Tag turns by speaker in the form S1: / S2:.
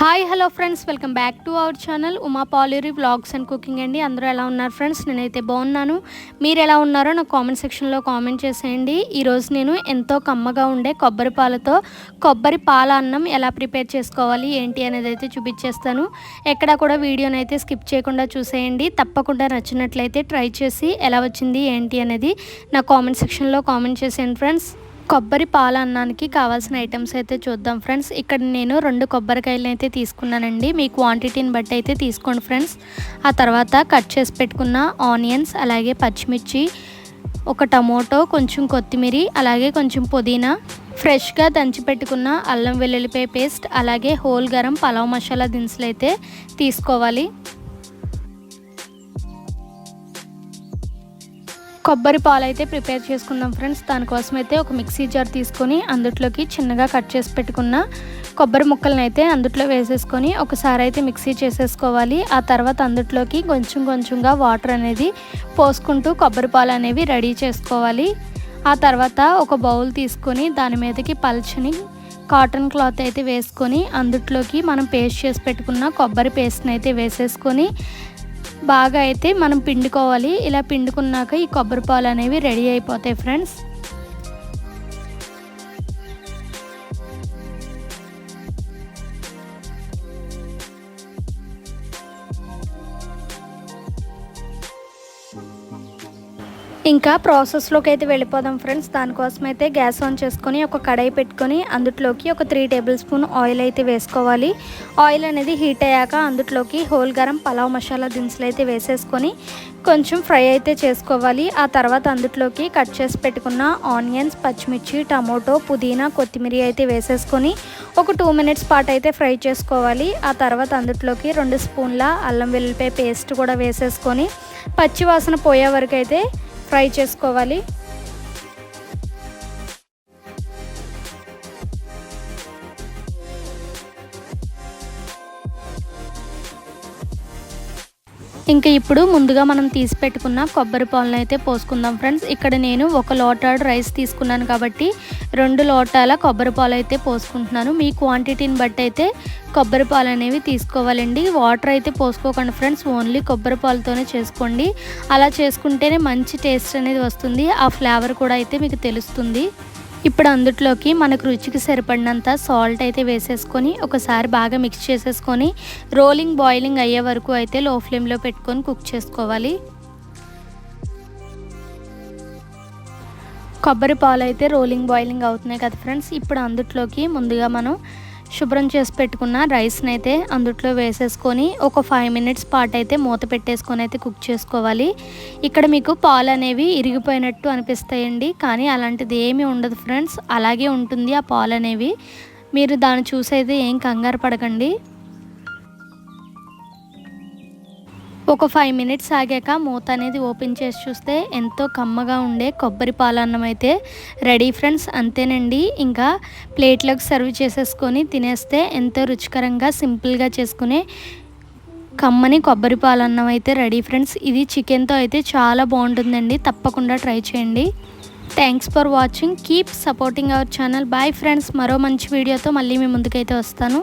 S1: Hi hello friends. Welcome back to our channel Uma Paluri blogs and cooking అండి. అందరూ ఎలా ఉన్నారు friends? నేనైతే బాగున్నాను. మీరు ఎలా ఉన్నారో నాకు కామెంట్ సెక్షన్లో కామెంట్ చేసేయండి. ఈరోజు నేను ఎంతో కమ్మగా ఉండే కొబ్బరి పాలతో కొబ్బరి పాల అన్నం ఎలా ప్రిపేర్ చేసుకోవాలి ఏంటి అనేది అయితే చూపించేస్తాను. ఎక్కడ కూడా వీడియోని అయితే స్కిప్ చేయకుండా చూసేయండి. తప్పకుండా నచ్చినట్లయితే ట్రై చేసి ఎలా వచ్చింది ఏంటి అనేది నా కామెంట్ సెక్షన్లో కామెంట్ చేసేయండి ఫ్రెండ్స్. కొబ్బరి పాల అన్నానికి కావాల్సిన ఐటమ్స్ అయితే చూద్దాం ఫ్రెండ్స్. ఇక్కడ నేను రెండు కొబ్బరికాయలు అయితే తీసుకున్నానండి. మీ క్వాంటిటీని బట్టి అయితే తీసుకోండి ఫ్రెండ్స్. ఆ తర్వాత కట్ చేసి పెట్టుకున్న ఆనియన్స్ అలాగే పచ్చిమిర్చి ఒక టమోటో కొంచెం కొత్తిమీర అలాగే కొంచెం పుదీనా ఫ్రెష్గా దంచి పెట్టుకున్న అల్లం వెల్లుల్లిపాయ పేస్ట్ అలాగే హోల్ గరం పలావ్ మసాలా దినుసులు అయితే తీసుకోవాలి. కొబ్బరి పాలు అయితే ప్రిపేర్ చేసుకుందాం ఫ్రెండ్స్. దానికోసం అయితే ఒక మిక్సీ జార్ తీసుకొని అందుట్లోకి చిన్నగా కట్ చేసి పెట్టుకున్న కొబ్బరి ముక్కలను అయితే అందుట్లో వేసేసుకొని ఒకసారి అయితే మిక్సీ చేసేసుకోవాలి. ఆ తర్వాత అందుట్లోకి కొంచెం కొంచెంగా వాటర్ అనేది పోసుకుంటూ కొబ్బరి పాలు అనేవి రెడీ చేసుకోవాలి. ఆ తర్వాత ఒక బౌల్ తీసుకొని దాని మీదకి పల్చని కాటన్ క్లాత్ అయితే వేసుకొని అందుట్లోకి మనం పేస్ట్ చేసి పెట్టుకున్న కొబ్బరి పేస్ట్ని అయితే వేసేసుకొని బాగా అయితే మనం పిండుకోవాలి. ఇలా పిండుకున్నాక ఈ కొబ్బరి పాలు అనేవి రెడీ అయిపోతాయి ఫ్రెండ్స్. ఇంకా ప్రాసెస్లోకి అయితే వెళ్ళిపోదాం ఫ్రెండ్స్ దానికోసం అయితే గ్యాస్ ఆన్ చేసుకొని ఒక కడాయి పెట్టుకొని అందుట్లోకి ఒక త్రీ టేబుల్ స్పూన్ ఆయిల్ అయితే వేసుకోవాలి. ఆయిల్ అనేది హీట్ అయ్యాక అందుట్లోకి హోల్ గరం పలావ్ మసాలా దినుసులు అయితే వేసేసుకొని కొంచెం ఫ్రై అయితే చేసుకోవాలి. ఆ తర్వాత అందుట్లోకి కట్ చేసి పెట్టుకున్న ఆనియన్స్ పచ్చిమిర్చి టమోటో పుదీనా కొత్తిమీర అయితే వేసేసుకొని ఒక టూ మినిట్స్ పాటు అయితే ఫ్రై చేసుకోవాలి. ఆ తర్వాత అందుట్లోకి రెండు స్పూన్ల అల్లం వెల్లిపాయ పేస్ట్ కూడా వేసేసుకొని పచ్చివాసన పోయే వరకు అయితే ఫ్రై చేసుకోవాలి. ఇంకా ఇప్పుడు ముందుగా మనం తీసి పెట్టుకున్న కొబ్బరి పాలను అయితే పోసుకుందాం ఫ్రెండ్స్. ఇక్కడ నేను ఒక లోటాడు రైస్ తీసుకున్నాను కాబట్టి రెండు లోటాల కొబ్బరి పాలు అయితే పోసుకుంటున్నాను. మీ క్వాంటిటీని బట్టి అయితే కొబ్బరి పాలు అనేవి తీసుకోవాలండి. వాటర్ అయితే పోసుకోకండి ఫ్రెండ్స్. ఓన్లీ కొబ్బరి పాలతోనే చేసుకోండి. అలా చేసుకుంటేనే మంచి టేస్ట్ అనేది వస్తుంది. ఆ ఫ్లేవర్ కూడా అయితే మీకు తెలుస్తుంది. ఇప్పుడు అందుట్లోకి మనకు రుచికి సరిపడినంత సాల్ట్ అయితే వేసేసుకొని ఒకసారి బాగా మిక్స్ చేసేసుకొని రోలింగ్ బాయిలింగ్ అయ్యే వరకు అయితే లో ఫ్లేమ్లో పెట్టుకొని కుక్ చేసుకోవాలి. కొబ్బరి పాలు అయితే రోలింగ్ బాయిలింగ్ అవుతున్నాయి కదా ఫ్రెండ్స్ ఇప్పుడు అందుట్లోకి ముందుగా మనం శుభ్రం చేసి పెట్టుకున్న రైస్ని అయితే అందుట్లో వేసేసుకొని ఒక ఫైవ్ మినిట్స్ పాటు అయితే మూత పెట్టేసుకొని అయితే కుక్ చేసుకోవాలి. ఇక్కడ మీకు పాలు అనేవి ఇరిగిపోయినట్టు అనిపిస్తాయండి కానీ అలాంటిది ఏమీ ఉండదు ఫ్రెండ్స్ అలాగే ఉంటుంది ఆ పాలు అనేవి. మీరు దాన్ని చూసైతే ఏం కంగారు పడకండి. ఒక ఫైవ్ మినిట్స్ ఆగాక మూత అనేది ఓపెన్ చేసి చూస్తే ఎంతో కమ్మగా ఉండే కొబ్బరి పాలన్నం అయితే రెడీ ఫ్రెండ్స్ అంతేనండి. ఇంకా ప్లేట్లోకి సర్వ్ చేసేసుకొని తినేస్తే ఎంతో రుచికరంగా సింపుల్గా చేసుకునే కమ్మని కొబ్బరి పాలన్నం అయితే రెడీ ఫ్రెండ్స్ ఇది చికెన్తో అయితే చాలా బాగుంటుందండి. తప్పకుండా ట్రై చేయండి. Thanks for watching keep supporting our channel bye friends మరో మంచి వీడియోతో మళ్ళీ మీ ముందుకైతే వస్తాను.